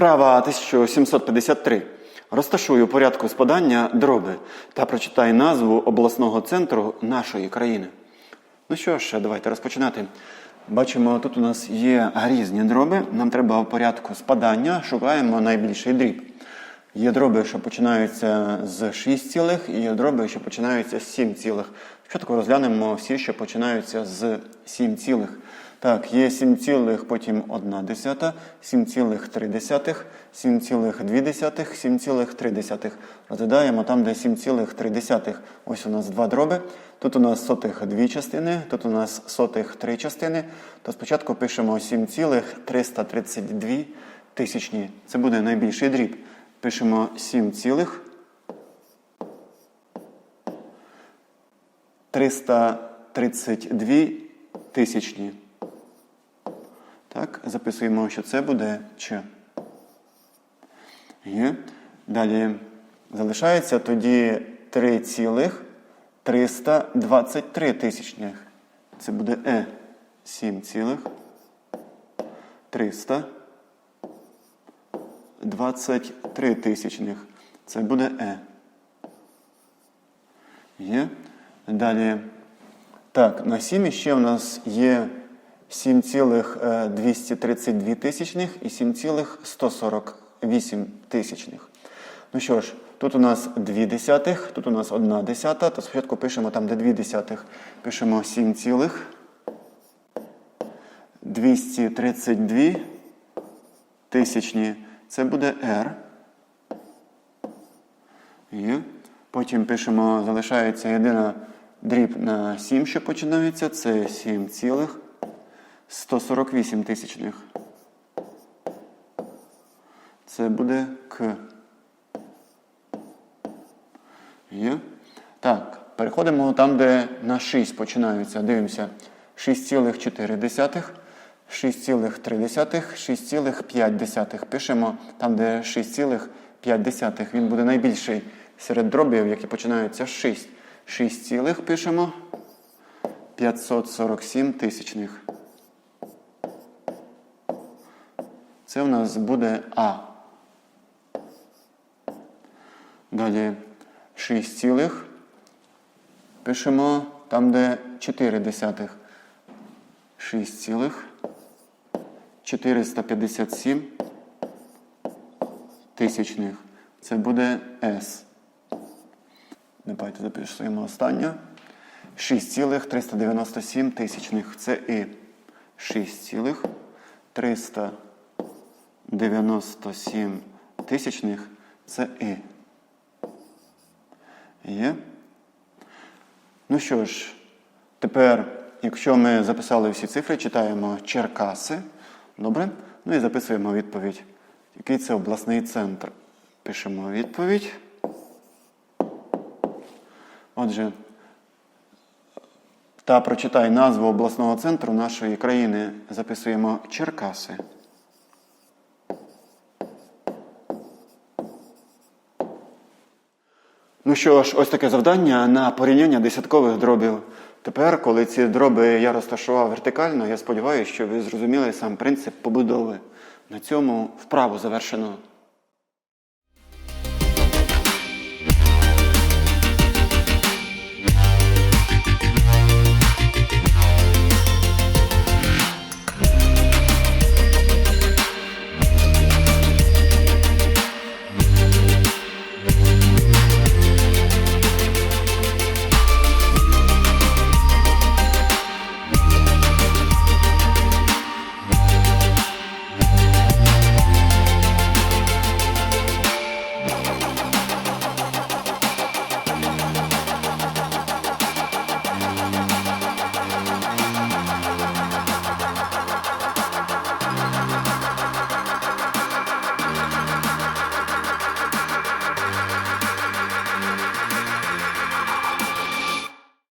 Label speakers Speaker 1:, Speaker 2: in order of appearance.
Speaker 1: Вправа 1753. Розташуй у порядку спадання дроби та прочитай назву обласного центру нашої країни. Ну що ж, давайте розпочинати. Бачимо, тут у нас є різні дроби. Нам треба в порядку спадання, шукаємо найбільший дріб. Є дроби, що починаються з 6 цілих, і є дроби, що починаються з 7 цілих. Спочатку розглянемо всі, що починаються з 7 цілих. Так, є 7 потім 1 десята, 7 цілих 3 десятих, 7 2 десятих, 7 3 десятих. Розглядаємо там, де 7 3 десятих. Ось у нас два дроби. Тут у нас сотих дві частини, тут у нас сотих три частини. То спочатку пишемо 7 цілих 332 тисячні. Це буде найбільший дріб. Пишемо 7 332 тисячні. Так, записуємо, що це буде Ч. Є. Далі залишається тоді 3,323 тисячних. Це буде Е. 7 цілих 323 тисячних. Це буде Е. Є. Далі. Так, на 7 ще у нас є 7,232 тисячних і 7,148 тисячних. Ну що ж, тут у нас 2 десятих, тут у нас 1 десята, то спочатку пишемо там, де 2 десятих. Пишемо 7 цілих 232 тисячні. Це буде R. Є. Потім пишемо, залишається єдина дріб на 7, що починається. Це 7 цілих 148 тисячних. Це буде К. Є. Так, переходимо там, де на 6 починаються. Дивимося. 6,4, 6,3, 6,5. Пишемо там, де 6,5. Він буде найбільший серед дробів, які починаються з 6. 6 цілих пишемо 547 тисячних. Це у нас буде А. Далі 6 цілих. Пишемо там, де 4 десятих. 6 цілих. 457 тисячних. Це буде С. Давайте запишемо останнє. 6,397 тисячних. Це І. 6,397 тисячних. Це І. Є. Ну що ж, тепер, якщо ми записали всі цифри, читаємо Черкаси. Добре? Ну і записуємо відповідь. Який це обласний центр? Пишемо відповідь. Отже, та прочитай назву обласного центру нашої країни. Записуємо Черкаси. Ну що ж, ось таке завдання на порівняння десяткових дробів. Тепер, коли ці дроби я розташував вертикально, я сподіваюся, що ви зрозуміли сам принцип побудови. На цьому вправу завершено.